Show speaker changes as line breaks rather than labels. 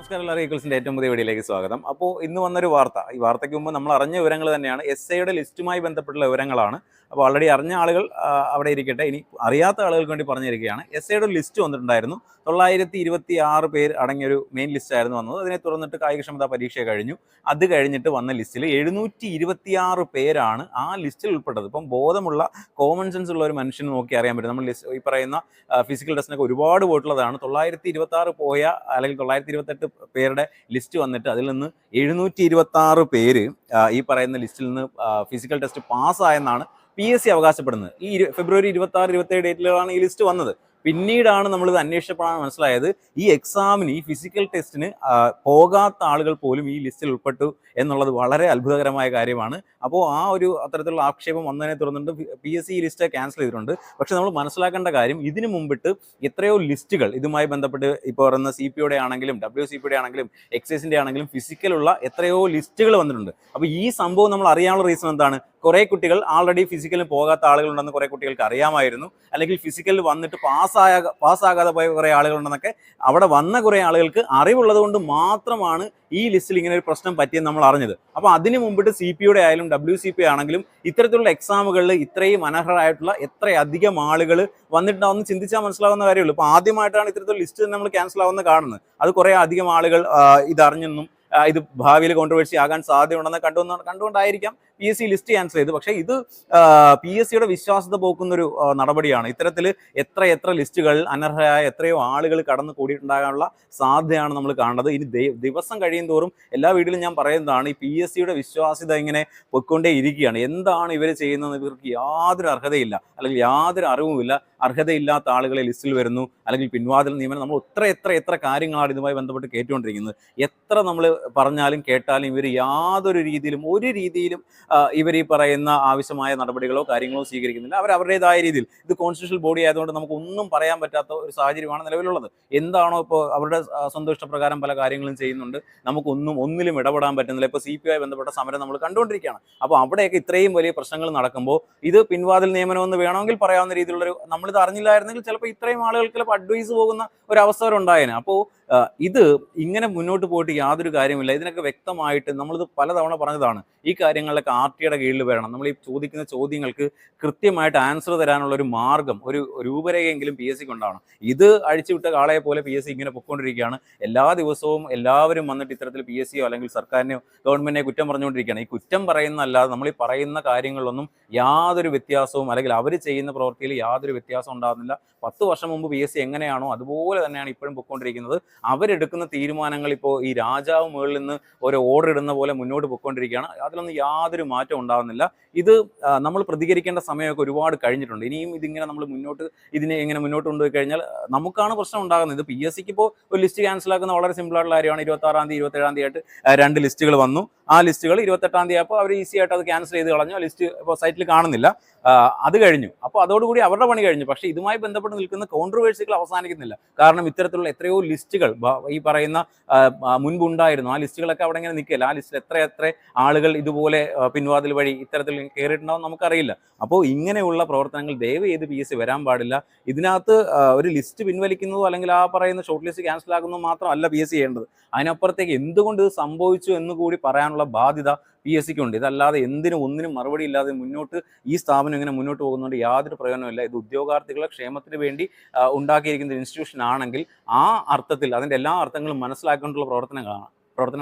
National അറിയിക്കൽസിന്റെ ഏറ്റവും പുതിയ വീഡിയോയിലേക്ക് സ്വാഗതം. അപ്പോൾ ഇന്ന് വന്നൊരു വാർത്ത. ഈ വാർത്തയ്ക്ക് മുമ്പ് നമ്മൾ അറിഞ്ഞ വിവരങ്ങൾ തന്നെയാണ്. എസ് ഐയുടെ ലിസ്റ്റുമായി ബന്ധപ്പെട്ടുള്ള വിവരങ്ങളാണ്. അപ്പോൾ ഓൾറെഡി അറിഞ്ഞ ആളുകൾ അവിടെ ഇരിക്കട്ടെ. ഇനി അറിയാത്ത ആളുകൾക്ക് വേണ്ടി പറഞ്ഞിരിക്കുകയാണ്. എസ് ഐയുടെ ലിസ്റ്റ് വന്നിട്ടുണ്ടായിരുന്നു. തൊള്ളായിരത്തി ഇരുപത്തി ആറ് പേര് അടങ്ങിയൊരു മെയിൻ ലിസ്റ്റ് ആയിരുന്നു വന്നത്. അതിനെ തുറന്നിട്ട് കായികക്ഷമതാ പരീക്ഷ കഴിഞ്ഞു. അത് കഴിഞ്ഞിട്ട് വന്ന ലിസ്റ്റിൽ എഴുന്നൂറ്റി ഇരുപത്തിയാറ് പേരാണ് ആ ലിസ്റ്റിൽ ഉൾപ്പെട്ടത്. ഇപ്പം ബോധമുള്ള കോമൺ സെൻസ് ഉള്ള ഒരു മനുഷ്യന് നോക്കി അറിയാൻ പറ്റും. നമ്മൾ ലിസ്റ്റ് ഈ പറയുന്ന ഫിസിക്കൽ ടെസ്റ്റിനൊക്കെ ഒരുപാട് പോയിട്ടുള്ളതാണ്. തൊള്ളായിരത്തി ഇരുപത്തി ആറ് പോയ അല്ലെങ്കിൽ തൊള്ളായിരത്തി ഇരുപത്തെട്ട് പേരുടെ ലിസ്റ്റ് വന്നിട്ട് അതിൽ നിന്ന് എഴുന്നൂറ്റി ഇരുപത്തി പേര് ഈ പറയുന്ന ലിസ്റ്റിൽ നിന്ന് ഫിസിക്കൽ ടെസ്റ്റ് പാസ്സായെന്നാണ് പി എസ് സി അവകാശപ്പെടുന്നത്. ഈ ഫെബ്രുവരി ഇരുപത്തി ആറ് ഇരുപത്തി ഏഴ് ഡേറ്റിലാണ് ഈ ലിസ്റ്റ് വന്നത്. പിന്നീടാണ് നമ്മൾ നമ്മളിത് അന്വേഷിച്ചപ്പോഴാണ് മനസ്സിലായത് ഈ എക്സാമിന് ഈ ഫിസിക്കൽ ടെസ്റ്റിന് പോകാത്ത ആളുകൾ പോലും ഈ ലിസ്റ്റിൽ ഉൾപ്പെട്ടു എന്നുള്ളത് വളരെ അത്ഭുതകരമായ കാര്യമാണ്. അപ്പോൾ ആ ഒരു അത്തരത്തിലുള്ള ആക്ഷേപം വന്നതിനെ തുടർന്നിട്ട് P S C list cancel ചെയ്തിട്ടുണ്ട്. പക്ഷെ നമ്മൾ മനസ്സിലാക്കേണ്ട കാര്യം ഇതിനു മുമ്പിട്ട് എത്രയോ ലിസ്റ്റുകൾ ഇതുമായി ബന്ധപ്പെട്ട് ഇപ്പോൾ പറയുന്ന സി പിയുടെ ആണെങ്കിലും ഡബ്ല്യു സി പിയുടെ ആണെങ്കിലും എക്സൈസിന്റെ ആണെങ്കിലും ഫിസിക്കലുള്ള എത്രയോ ലിസ്റ്റുകൾ വന്നിട്ടുണ്ട്. അപ്പോൾ ഈ സംഭവം നമ്മൾ അറിയാനുള്ള റീസൺ എന്താണ്? കുറേ കുട്ടികൾ ആൾറെഡി ഫിസിക്കലിന് പോകാത്ത ആളുകളുണ്ടെന്ന് കുറേ കുട്ടികൾക്ക് അറിയാമായിരുന്നു. അല്ലെങ്കിൽ ഫിസിക്കലിൽ വന്നിട്ട് പാസ്സായ പാസ്സാകാതെ പോയ കുറേ ആളുകളുണ്ടെന്നൊക്കെ അവിടെ വന്ന കുറേ ആളുകൾക്ക് അറിവുള്ളത് കൊണ്ട് മാത്രമാണ് ഈ ലിസ്റ്റിൽ ഇങ്ങനെ ഒരു പ്രശ്നം പറ്റിയെന്ന് നമ്മൾ അറിഞ്ഞത്. അപ്പോൾ അതിന് മുമ്പിട്ട് സി പിയുടെ ആയാലും ഡബ്ല്യു സി പി ആണെങ്കിലും ഇത്തരത്തിലുള്ള എക്സാമുകളിൽ ഇത്രയും അനർഹരായിട്ടുള്ള എത്രയധികം ആളുകൾ വന്നിട്ടുണ്ടാവുമെന്ന് ചിന്തിച്ചാൽ മനസ്സിലാവുന്ന കാര്യമുള്ളൂ. ഇപ്പോൾ ആദ്യമായിട്ടാണ് ഇത്തരത്തിലുള്ള ലിസ്റ്റ് നമ്മൾ ക്യാൻസൽ ആവുന്ന കാണുന്നത്. അത് കുറേ അധികം ആളുകൾ ഇത് ഇതറിഞ്ഞെന്നും ഇത് ഭാവിയിൽ കോൺട്രവേഴ്സി ആകാൻ സാധ്യതയുണ്ടെന്ന് കണ്ടു കണ്ടുകൊണ്ടായിരിക്കാം. P S C list cancel ചെയ്തു. പക്ഷേ ഇത് പി എസ് സിയുടെ വിശ്വാസത പോക്കുന്ന ഒരു നടപടിയാണ്. ഇത്തരത്തിൽ എത്ര എത്ര ലിസ്റ്റുകൾ അനർഹരായ എത്രയോ ആളുകൾ കടന്നു കൂടിയിട്ടുണ്ടാകാനുള്ള സാധ്യതയാണ് നമ്മൾ കാണുന്നത്. ഇനി ദിവസം കഴിയും തോറും എല്ലാ വീട്ടിലും ഞാൻ പറയുന്നതാണ് ഈ പി എസ് സിയുടെ വിശ്വാസ്യത ഇങ്ങനെ പൊയ്ക്കൊണ്ടേ ഇരിക്കുകയാണ്. എന്താണ് ഇവർ ചെയ്യുന്നത് ഇവർക്ക് യാതൊരു അർഹതയില്ല. അല്ലെങ്കിൽ യാതൊരു അറിവുമില്ല. അർഹതയില്ലാത്ത ആളുകളെ ലിസ്റ്റിൽ വരുന്നു. അല്ലെങ്കിൽ പിൻവാതിൽ നിയമനം. നമ്മൾ എത്ര എത്ര എത്ര കാര്യങ്ങളാണ് ഇതുമായി ബന്ധപ്പെട്ട് കേട്ടുകൊണ്ടിരിക്കുന്നത്. എത്ര നമ്മൾ പറഞ്ഞാലും കേട്ടാലും ഇവർ യാതൊരു രീതിയിലും ഒരു രീതിയിലും ഇവർ ഈ പറയുന്ന ആവശ്യമായ നടപടികളോ കാര്യങ്ങളോ സ്വീകരിക്കുന്നില്ല. അവർ അവരുടേതായ രീതിയിൽ ഇത് കോൺസ്റ്റിറ്റ്യൂഷണൽ ബോഡി ആയതുകൊണ്ട് നമുക്ക് ഒന്നും പറയാൻ പറ്റാത്ത ഒരു സാഹചര്യമാണ് നിലവിലുള്ളത്. എന്താണോ ഇപ്പോൾ അവരുടെ സ്വന്തം ഇഷ്ടപ്രകാരം പല കാര്യങ്ങളും ചെയ്യുന്നുണ്ട്. നമുക്കൊന്നും ഒന്നിലും ഇടപെടാൻ പറ്റുന്നില്ല. ഇപ്പോൾ സി പി ഐ ബന്ധപ്പെട്ട സമരം നമ്മൾ കണ്ടുകൊണ്ടിരിക്കുകയാണ്. അപ്പോൾ അവിടെയൊക്കെ ഇത്രയും വലിയ പ്രശ്നങ്ങൾ നടക്കുമ്പോൾ ഇത് പിൻവാതിൽ നിയമനമെന്ന് വേണമെങ്കിൽ പറയാവുന്ന രീതിയിലുള്ളൊരു നമ്മളിത് അറിഞ്ഞില്ലായിരുന്നെങ്കിൽ ചിലപ്പോൾ ഇത്രയും ആളുകൾക്ക് ചിലപ്പോൾ അഡ്വൈസ് പോകുന്ന ഒരു അവസരം ഉണ്ടായേനെ. അപ്പോൾ ഇത് ഇങ്ങനെ മുന്നോട്ട് പോയിട്ട് യാതൊരു കാര്യമില്ല ഇതിനൊക്കെ വ്യക്തമായിട്ട് നമ്മളിത് പലതവണ പറഞ്ഞതാണ്. ഈ കാര്യങ്ങളിലൊക്കെ ആർ ടിയുടെ കീഴിൽ വരണം. നമ്മൾ ഈ ചോദിക്കുന്ന ചോദ്യങ്ങൾക്ക് കൃത്യമായിട്ട് ആൻസർ തരാനുള്ള ഒരു മാർഗം ഒരു രൂപരേഖയെങ്കിലും പി എസ് സിക്ക് ഉണ്ടാവണം. ഇത് അഴിച്ചുവിട്ട കാളയെ പോലെ പി എസ് സി ഇങ്ങനെ പൊയ്ക്കൊണ്ടിരിക്കുകയാണ് എല്ലാ ദിവസവും എല്ലാവരും വന്നിട്ട് ഇത്തരത്തിൽ പി എസ് സിയോ അല്ലെങ്കിൽ സർക്കാരിനെയോ ഗവൺമെന്റിനെ കുറ്റം പറഞ്ഞുകൊണ്ടിരിക്കുകയാണ്. ഈ കുറ്റം പറയുന്നതല്ലാതെ നമ്മൾ ഈ പറയുന്ന കാര്യങ്ങളിലൊന്നും യാതൊരു വ്യത്യാസവും അല്ലെങ്കിൽ അവർ ചെയ്യുന്ന പ്രവൃത്തിയിൽ യാതൊരു വ്യത്യാസം ഉണ്ടാകുന്നില്ല. പത്ത് വർഷം മുമ്പ് പി എസ് സി എങ്ങനെയാണോ അതുപോലെ തന്നെയാണ് ഇപ്പോഴും പൊയ്ക്കൊണ്ടിരിക്കുന്നത് അവരെടുക്കുന്ന തീരുമാനങ്ങൾ ഇപ്പോൾ ഈ രാജാവ് മുകളിൽ നിന്ന് ഒരു ഓർഡർ ഇടുന്ന പോലെ മുന്നോട്ട് പോയിക്കൊണ്ടിരിക്കുകയാണ്. അതിലൊന്നും യാതൊരു മാറ്റം ഉണ്ടാകുന്നില്ല. ഇത് നമ്മൾ പ്രതികരിക്കേണ്ട സമയമൊക്കെ ഒരുപാട് കഴിഞ്ഞിട്ടുണ്ട്. ഇനിയും ഇതിങ്ങനെ നമ്മൾ മുന്നോട്ട് ഇതിനെ എങ്ങനെ മുന്നോട്ട് കൊണ്ടുപോയി കഴിഞ്ഞാൽ നമുക്കാണ് പ്രശ്നം ഉണ്ടാകുന്നത്. ഇത് പി എസ് സിക്ക് ഇപ്പോൾ ഒരു ലിസ്റ്റ് ക്യാൻസൽ ആക്കുന്ന വളരെ സിമ്പിൾ ആയിട്ടുള്ള കാര്യമാണ്. ഇരുപത്തി ആറാം തീയതി ഇരുപത്തേഴാം തീയതി ആയിട്ട് രണ്ട് ലിസ്റ്റുകൾ വന്നു. ആ ലിസ്റ്റുകൾ ഇരുപത്തെട്ടാം തീയതി അപ്പോൾ അവർ ഈസി ആയിട്ട് അത് ക്യാൻസൽ ചെയ്ത് കളഞ്ഞു. ആ ലിസ്റ്റ് ഇപ്പോൾ സൈറ്റിൽ കാണുന്നില്ല. അത് കഴിഞ്ഞു. അപ്പോൾ അതോടുകൂടി അവരുടെ പണി കഴിഞ്ഞു. പക്ഷേ ഇതുമായി ബന്ധപ്പെട്ട് നിൽക്കുന്ന കോൺട്രവേഴ്സികൾ അവസാനിക്കുന്നില്ല. കാരണം ഇത്തരത്തിലുള്ള എത്രയോ ലിസ്റ്റുകൾ ഈ പറയുന്ന മുൻപുണ്ടായിരുന്നു. ആ ലിസ്റ്റുകളൊക്കെ അവിടെ ഇങ്ങനെ നിൽക്കില്ല ആ ലിസ്റ്റിൽ എത്ര എത്ര ആളുകൾ ഇതുപോലെ പിൻവാതിൽ വഴി ഇത്തരത്തിൽ കയറിയിട്ടുണ്ടാവും നമുക്കറിയില്ല. അപ്പോൾ ഇങ്ങനെയുള്ള പ്രവർത്തനങ്ങൾ ദയവ് ചെയ്ത് പി എസ് വരാൻ പാടില്ല. ഇതിനകത്ത് ഒരു ലിസ്റ്റ് പിൻവലിക്കുന്നതോ അല്ലെങ്കിൽ ആ പറയുന്ന ഷോർട്ട് ലിസ്റ്റ് ക്യാൻസൽ ആക്കുന്നതോ മാത്രമല്ല പി എസ് സി ചെയ്യേണ്ടത്. അതിനപ്പുറത്തേക്ക് എന്തുകൊണ്ട് ഇത് സംഭവിച്ചു എന്ന് കൂടി പറയാനുള്ള ബാധ്യത പി എസ് സിക്ക് ഉണ്ട് ഇതല്ലാതെ എന്തിനും ഒന്നിനും മറുപടി ഇല്ലാതെ മുന്നോട്ട് ഈ സ്ഥാപനം ഇങ്ങനെ മുന്നോട്ട് പോകുന്നതുകൊണ്ട് യാതൊരു പ്രയോജനമില്ല ഇത് ഉദ്യോഗാർത്ഥികളുടെ ക്ഷേമത്തിന് വേണ്ടി ഉണ്ടാക്കിയിരിക്കുന്ന ഇൻസ്റ്റിറ്റ്യൂഷൻ ആണെങ്കിൽ ആ അർത്ഥത്തിൽ അതിന്റെ എല്ലാ അർത്ഥങ്ങളും മനസ്സിലാക്കിക്കൊണ്ടുള്ള പ്രവർത്തനങ്ങളാണ്. പ്രവർത്തനങ്ങൾ